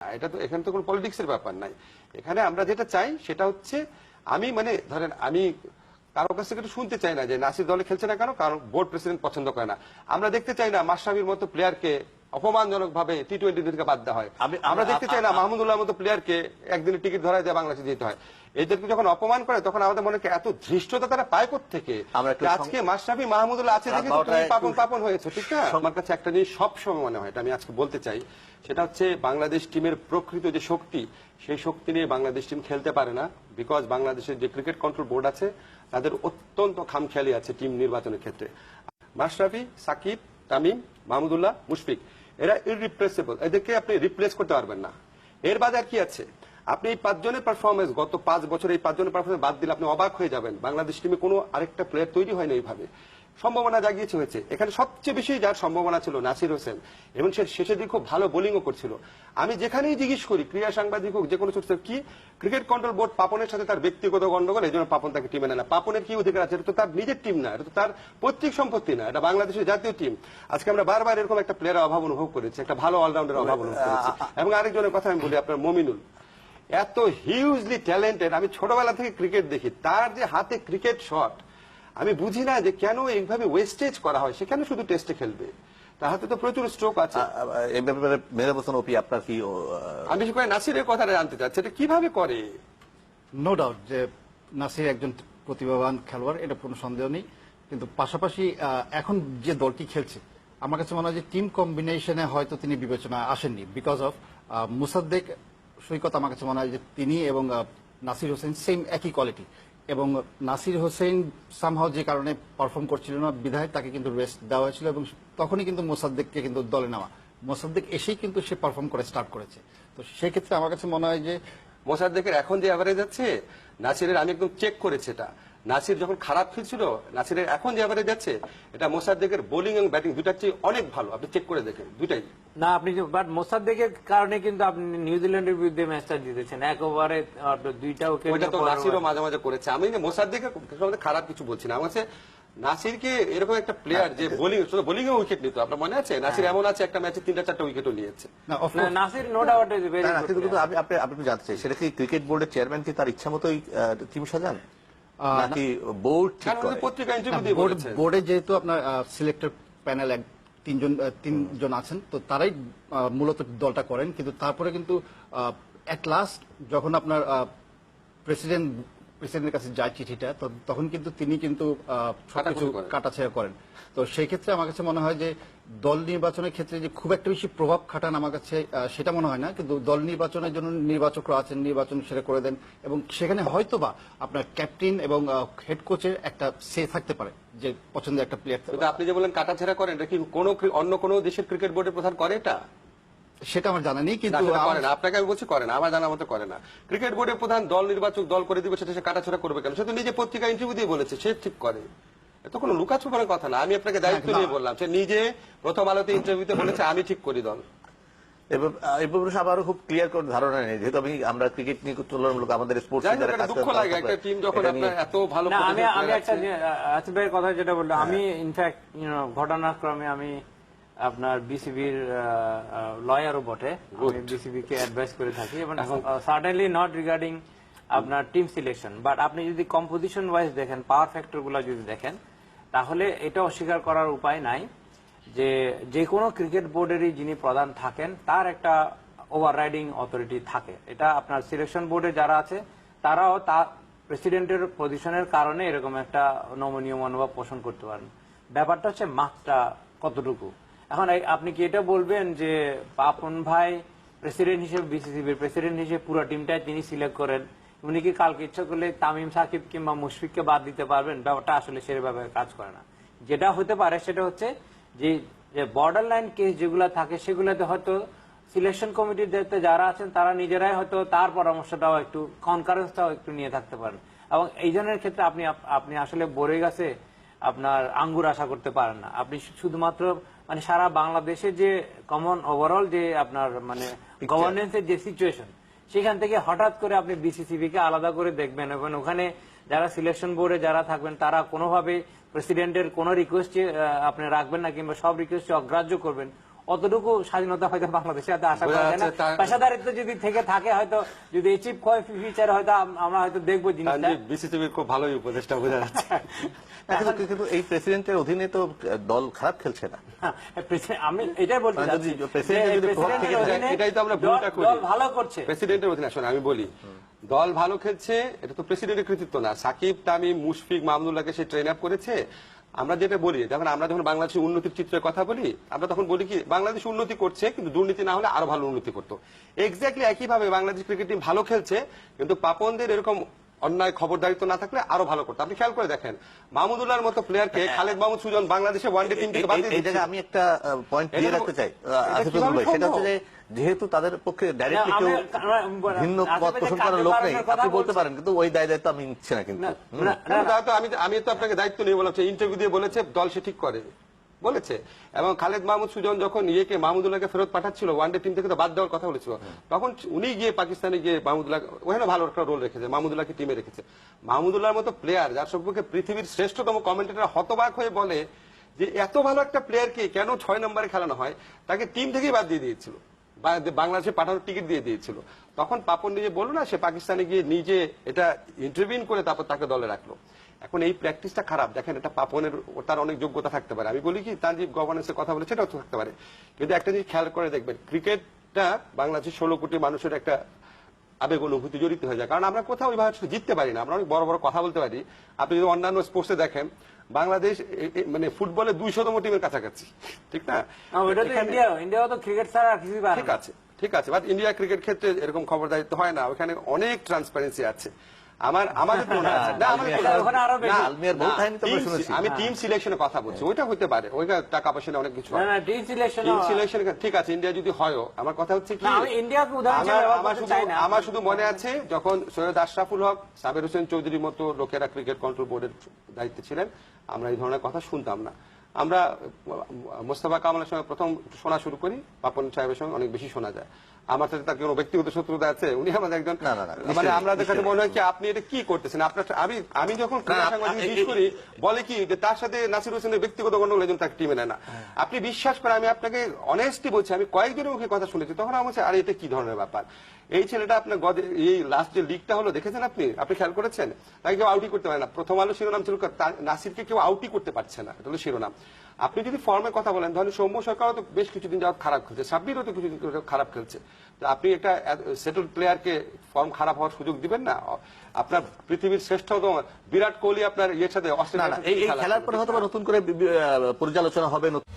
এটা তো এখানে তো কোনো পলিটিক্সের ব্যাপার নাই। এখানে আমরা যেটা চাই, সেটা হচ্ছে আমি মানে ধরেন আমি কারও কাছ থেকে শুনতে চাই না যে নাসির দলে খেলছে না কেন কারণ বোর্ড প্রেসিডেন্ট পছন্দ করে না। আমরা দেখতে চাই না মাসাবির মতো প্লেয়ারকে অপমানজনক ভাবে টি টোয়েন্টি থেকে বাদ দেওয়া হয়। আমরা দেখতে চাই না মাহমুদুল্লাহ মতো প্লেয়ারকে একদিনের টিকিট ধরায় দিয়ে বাংলাদেশে যেতে হয়। এদেরকে যখন অপমান করে তখন আমাদের মনে হয় এত ধৃষ্টতা তারা পায় থেকে আজকে মাশরাফি মাহমুদুল্লাহ আছে দেখে তুমি পাপন পাপন হয়েছে ঠিক না? আমার কাছে একটা জিনিস সব সময় মনে হয় এটা আমি আজকে বলতে চাই। সেটা হচ্ছে বাংলাদেশ টিমের প্রকৃত যে শক্তি সেই শক্তি নিয়ে বাংলাদেশ টিম খেলতে পারে না বিকজ বাংলাদেশের যে ক্রিকেট কন্ট্রোল বোর্ড আছে তাদের অত্যন্ত খামখেয়ালি আছে টিম নির্বাচনের ক্ষেত্রে। মাশরাফি সাকিব তামিম মাহমুদুল্লাহ মুশফিক। এরা ইরিপ্লেসেবল এদেরকে আপনি রিপ্লেস করতে পারবেন না। এর বাদে আর কি আছে? আপনি এই পাঁচজনের পারফরমেন্স গত পাঁচ বছর এই পাঁচজনের পারফরমেন্স বাদ দিলে আপনি অবাক হয়ে যাবেন। বাংলাদেশ টিমে কোনো আরেকটা প্লেয়ার তৈরি হয় না এইভাবে। সম্ভাবনা জাগিয়েছে হয়েছে এখানে সবচেয়ে বেশি যার সম্ভাবনা ছিল নাসির হোসেন। এবং সে শেষের দিকে খুব ভালো বোলিংও করছিল। আমি যেখানেই জিজ্ঞেস করি ক্রীড়া সাংবাদিক হোক যে কোনো ছোট কি ক্রিকেট কন্ট্রোল বোর্ড পাপনের সাথে তার ব্যক্তিগত গন্ডগোল এই জন্য পাপন তাকে টিমে নেয় না। পাপনের কি অধিকার আছে? এটা তো তার নিজের টিম না এটা তো তার পৈতৃক সম্পত্তি না এটা বাংলাদেশের জাতীয় টিম আজকে আমরা বারবার এরকম একটা প্লেয়ারের অভাব অনুভব করেছি একটা ভালো অলরাউন্ডার অভাব অনুভব করেছি। এবং আরেকজনের কথা আমি বলি আপনার মমিনুল। এত হিউজলি ট্যালেন্টেড আমি ছোটবেলা থেকে ক্রিকেট দেখি তার যে হাতে ক্রিকেট শট আমি বুঝি না যে কেন এইভাবে ওয়েস্টেজ করা হয় সেখানে শুধু টেস্টে খেলবে? তার হাতে তো প্রচুর স্ট্রোক আছে। এ ব্যাপারে হোসেন ওপি আপনার কি আমি বিশেষ করে নাসিরের কথাটা জানতে চাচ্ছি এটা কীভাবে করে? নো ডাউট যে নাসির একজন প্রতিভাবান খেলোয়াড় এটা কোনো সন্দেহ নেই। কিন্তু পাশাপাশি এখন যে দলটি খেলছে আমার কাছে মনে হয় যে টিম কম্বিনেশনে হয়তো তিনি বিবেচনায় আসেননি বিকজ অফ মুসাদ্দেক সৈকত আমার কাছে মনে হয় যে তিনি এবং নাসির হোসেন সেম একই কোয়ালিটি এবং নাসির হোসেন সামহাও যে কারণে পারফর্ম করছিল না, বিধায়ক তাকে কিন্তু রেস্ট দেওয়া হয়েছিল এবং তখনই কিন্তু মোসাদ্দেককে কিন্তু দলে নেওয়া। মোসাদ্দেক এসেই কিন্তু সে পারফর্ম করে স্টার্ট করেছে। তো সেক্ষেত্রে আমার কাছে মনে হয় যে মোসাদ্দেকের এখন যে অ্যাভারেজ আছে, নাসিরের আমি একদম চেক করেছি এটা। নাসির যখন খারাপ খেলছিল নাসিরের এখন যে অ্যাভারেজ আছে এটা মোসাদ্দেকের বোলিং এবং ব্যাটিং দুটার চেয়ে অনেক ভালো। আপনি চেক করে দেখেন দুটাই না আপনি বাট মোসাদ্দেকের কারণে কিন্তু আপনি নিউজিল্যান্ডের বিরুদ্ধে ম্যাচটা জিতেছেন। এক ওভারে দুইটা উইকেট ওইটা তো নাসিরও মাঝে মাঝে করেছে। আমি যে মোসাদ্দেকের সম্বন্ধে খারাপ কিছু বলছি না। আমার কাছে নাসিরকে এরকম একটা প্লেয়ার যে বোলিং শুধু বোলিং এ উইকেট নিত আপনার মনে আছে? নাসির এমন আছে একটা ম্যাচে তিনটা চারটা উইকেটও নিয়েছে। Nasir no doubt is very আমি আপনি আপনি একটু জানতে চাই সেটা কি ক্রিকেট বোর্ডের চেয়ারম্যান কি তার ইচ্ছা মতোই টিম সাজান? নাকি বোর্ড ঠিক করে? পত্রিকা ইন্টারভিউ দিয়ে বোর্ড- বলেছে বোর্ডে যেহেতু আপনার সিলেক্টর প্যানেল এক তিনজন তিনজন আছেন তো তারাই আহ, মূলত দলটা করেন। কিন্তু তারপরে কিন্তু এট লাস্ট যখন আপনার প্রেসিডেন্ট প্রেসিডেন্টের কাছে যায় চিঠিটা তো তখন কিন্তু তিনি কিন্তু সবকিছু। কাটাছেড়া করেন। তো সেই ক্ষেত্রে আমার কাছে মনে হয় যে দল নির্বাচনের ক্ষেত্রে যে খুব একটা বেশি প্রভাব খাটান আমার কাছে সেটা মনে হয় না কিন্তু দল নির্বাচনের জন্য নির্বাচকরা আছেন নির্বাচন সেটা করে দেন এবং সেখানে হয়তোবা আপনার ক্যাপ্টেন এবং হেড কোচের একটা সে থাকতে পারে যে পছন্দের একটা প্লেয়ার আপনি যে বলেন কাটাছেড়া করেন এটা কি কোনো অন্য কোনো দেশের ক্রিকেট বোর্ডের প্রধান করে এটা? সেটা আমার জানা নেই কিন্তু করে না আপনাকে আমি বলছি করে না আমার জানা মতো করে না ক্রিকেট বোর্ডের প্রধান দল নির্বাচক দল করে দিবে সেটা সে কাটাছড়া করবে কেন? সে তো নিজে পত্রিকা ইন্টারভিউ দিয়ে বলেছে সে ঠিক করে। এত কোনো লুকাছুপানোর কথা না আমি আপনাকে দায়িত্ব নিয়ে বললাম সে নিজে প্রথম আলোতে ইন্টারভিউতে বলেছে আমি ঠিক করি দল। খুব ক্লিয়ার করে ধারণা নেই যেহেতু আমি আমরা ক্রিকেট নিয়ে তুলনামূলক আমাদের স্পোর্টস যাই হোক একটা দুঃখ লাগে একটা টিম যখন এত ভালো আমি আমি একটা কথা যেটা বলল আমি ইনফ্যাক্ট ঘটনাক্রমে আমি আপনার বিসিবির লয়ারও বটে। আমি বিসিবি কে অ্যাডভাইস করে থাকি এবং সার্টেনলি নট রিগার্ডিং আপনার টিম সিলেকশন বাট আপনি যদি কম্পোজিশন ওয়াইজ দেখেন পাওয়ার ফ্যাক্টরগুলো যদি দেখেন তাহলে এটা অস্বীকার করার উপায় নাই যে যে কোনো ক্রিকেট বোর্ডেরই যিনি প্রধান থাকেন তার একটা ওভাররাইডিং অথরিটি থাকে। এটা আপনার সিলেকশন বোর্ডে যারা আছে তারাও তার প্রেসিডেন্টের পজিশনের কারণে এরকম একটা নমনীয় মনোভাব পোষণ করতে পারেন। ব্যাপারটা হচ্ছে মাত্রা কতটুকু? এখন আপনি কি এটা বলবেন যে পাপন ভাই প্রেসিডেন্ট হিসেবে বিসিসিবির প্রেসিডেন্ট হিসেবে পুরো টিমটাই তিনি সিলেক্ট করেন? উনি কি কালকে ইচ্ছা করলে তামিম, সাকিব কিংবা মুশফিককে বাদ দিতে পারবেন? ব্যাপারটা আসলে সেভাবে কাজ করে না। যেটা হতে পারে সেটা হচ্ছে যে বর্ডার লাইন কেস যেগুলো থাকে সেগুলোতে হয়তো সিলেকশন কমিটির দায়িত্বে যারা আছেন তারা নিজেরাই হয়তো তার পরামর্শটাও একটু কনকারেন্সটাও একটু নিয়ে থাকতে পারেন। এবং এই জনের ক্ষেত্রে আপনি আপনি আসলে বরে গেছে আপনার আঙ্গুর আশা করতে পারেন না। আপনি শুধুমাত্র মানে সারা বাংলাদেশে যে কমন ওভারঅল যে আপনার মানে গভর্নেন্সের যে সিচুয়েশন সেখান থেকে হঠাৎ করে আপনি বিসিসিবি কে আলাদা করে দেখবেন এবং ওখানে যারা সিলেকশন বোর্ডে যারা থাকবেন তারা কোনোভাবে প্রেসিডেন্টের কোনো রিকোয়েস্ট আপনি রাখবেন না কিংবা সব রিকোয়েস্ট অগ্রাহ্য করবেন। অতটুকু স্বাধীনতা হয়তো বাংলাদেশে হয়তো আশা করা যায় না। পেশাদারিত্ব যদি থেকে থাকে হয়তো যদি চিপ ফিচার হয়তো আমরা হয়তো দেখব জিনিসটা। বিসিসিবির খুব ভালোই উপদেশটা বোঝা যাচ্ছে। কিন্তু কিন্তু এই প্রেসিডেন্টের অধীনে তো দল খারাপ খেলছে না। হ্যাঁ, আমি এটাই বলতে মানে এটাই তো আমরা ভুলটা করি। দল ভালো করছে। প্রেসিডেন্টের অধীনে আসলে আমি বলি দল ভালো খেলছে এটা তো প্রেসিডেন্টের কৃতিত্ব না। সাকিব তামিম মুশফিক মাহমুদুল্লাহকে সে ট্রেন আপ করেছে আমরা যেটা বলি, যখন আমরা যখন বাংলাদেশের উন্নতির চিত্রের কথা বলি, আমরা তখন বলি কি, বাংলাদেশ উন্নতি করছে, কিন্তু দুর্নীতি না হলে আরও ভালো উন্নতি করতো। এক্স্যাক্টলি একইভাবে বাংলাদেশ ক্রিকেট টিম ভালো খেলছে, কিন্তু পাপনদের এরকম অন্যায় খবরদারিত্ব না থাকলে আরও ভালো করতো। আপনি খেয়াল করে দেখেন মাহমুদুল্লাহর মতো প্লেয়ারকে খালেদ মাহমুদ সুজন বাংলাদেশে ওয়ানডে টিম থেকে বাদ দিয়ে। জায়গায় আমি একটা পয়েন্ট দিয়ে এটা রাখতে চাই আসিফুল ভাই সেটা হচ্ছে যে যেহেতু তাদের পক্ষে ডাইরেক্টলি কেউ ভিন্ন যে পোষণ করার লোক নেই। আপনি বলতে পারেন কিন্তু ওই দায় দায়িত্ব আমি নিচ্ছি না কিন্তু। আমি আমি তো আপনাকে দায়িত্ব নিয়ে বললাম ইন্টারভিউ দিয়ে বলেছে দল সে ঠিক করে। বলেছে। এবং খালেদ মাহমুদ সুজন যখন ইয়েকে মাহমুদুল্লাহকে ফেরত পাঠাচ্ছিল ওয়ানডে টিম থেকে তো বাদ দেওয়ার কথা বলেছিল। তখন উনি গিয়ে পাকিস্তানে গিয়ে মাহমুদুল্লাহ ওখানে ভালো একটা রোল রেখেছে, মাহমুদুল্লাহকে টিমে রেখেছে। মাহমুদুল্লাহর মতো প্লেয়ার যার সম্পর্কে পৃথিবীর শ্রেষ্ঠতম কমেন্টেটার হতবাক হয়ে বলে যে, এত ভালো একটা প্লেয়ারকে কেন ছয় নম্বরে খেলানো হয়? তাকে টিম থেকেই বাদ দিয়ে দিয়েছিল। বাংলাদেশে পাঠানোর টিকিট দিয়ে দিয়েছিল। তখন পাপন নিজে বলল, না, সে পাকিস্তানে গিয়ে নিজে এটা ইন্টারভিউ করে তারপর তাকে দলে রাখল। এখন এই প্র্যাকটিসটা খারাপ। দেখেন, এটা পাপনের তার অনেক যোগ্যতা থাকতে পারে। আমি বলি কি তানজিব গভর্নেন্সের কথা বলে সেটাও থাকতে পারে। কিন্তু একটা জিনিস খেয়াল করে দেখবেন ক্রিকেটটা বাংলাদেশের ষোলো কোটি মানুষের একটা আবেগ অনুভূতি জড়িত হয়ে যায়। কারণ আমরা কোথাও ওইভাবে জিততে পারি না। আমরা অনেক বড় বড় কথা বলতে পারি। আপনি যদি অন্যান্য স্পোর্টসে দেখেন বাংলাদেশ মানে ফুটবলে দুইশতম টিমের কাছাকাছি ঠিক না? ইন্ডিয়া ইন্ডিয়া তো ক্রিকেট ছাড়া কিছুই ঠিক আছে ঠিক আছে বাট ইন্ডিয়া ক্রিকেট ক্ষেত্রে এরকম খবর দায়িত্ব হয় না। ওখানে অনেক ট্রান্সপারেন্সি আছে। আমার আমাদের আছে। না। আমি টিম সিলেকশনের কথা বলছি ওইটা হতে পারে। ওইটা টাকা পয়সা অনেক কিছু টিম সিলেকশন ঠিক আছে ইন্ডিয়া যদি কথা হচ্ছে কি শুধু মনে আছে যখন সৈয়দ আশরাফুল হক সাবের হোসেন চৌধুরীর মতো লোকেরা ক্রিকেট কন্ট্রোল বোর্ডের দায়িত্বে ছিলেন আমরা এই ধরনের কথা শুনতাম না। আমরা মোস্তফা কামালের সঙ্গে প্রথম শোনা শুরু করি পাপন সাহেবের সঙ্গে অনেক বেশি শোনা যায়। আমার সাথে তার কোনো ব্যক্তিগত শত্রুতা আছে? উনি আমাদের একজন মানে আমাদের কাছে মনে হয় কি আপনি এটা কি করতেছেন? আপনার আমি আমি যখন করি বলে কি যে তার সাথে নাসির হোসেনের ব্যক্তিগত গন্ডগোল এই জন্য তাকে টিমে নেয় না। আপনি বিশ্বাস করে আমি আপনাকে অনেস্টলি বলছি আমি কয়েকজনের মুখে কথা শুনেছি তখন আমার কাছে, আরে এটা কি ধরনের ব্যাপার? এই ছেলেটা আপনার গদে- এই লাস্ট যে লিগটা হলো দেখেছেন আপনি? আপনি খেয়াল করেছেন? তাকে কেউ আউটই করতে পারে না। প্রথম আলো শিরোনাম ছিল তার- নাসিরকে কেউ আউটই করতে পারছে না। এটা হলো শিরোনাম। আপনি যদি ফর্মের কথা বলেন ধরেন সৌম্য সরকারও তো বেশ কিছুদিন যাওয়া খারাপ খেলছে সাব্বিরও তো কিছুদিন খারাপ খেলছে। তো আপনি একটা সেটেল প্লেয়ারকে ফর্ম খারাপ হওয়ার সুযোগ দিবেন না? আপনার পৃথিবীর শ্রেষ্ঠ বিরাট কোহলি আপনার ইয়ের সাথে এই খেলা খেলার পরে হয়তো নতুন করে পর্যালোচনা হবে নতুন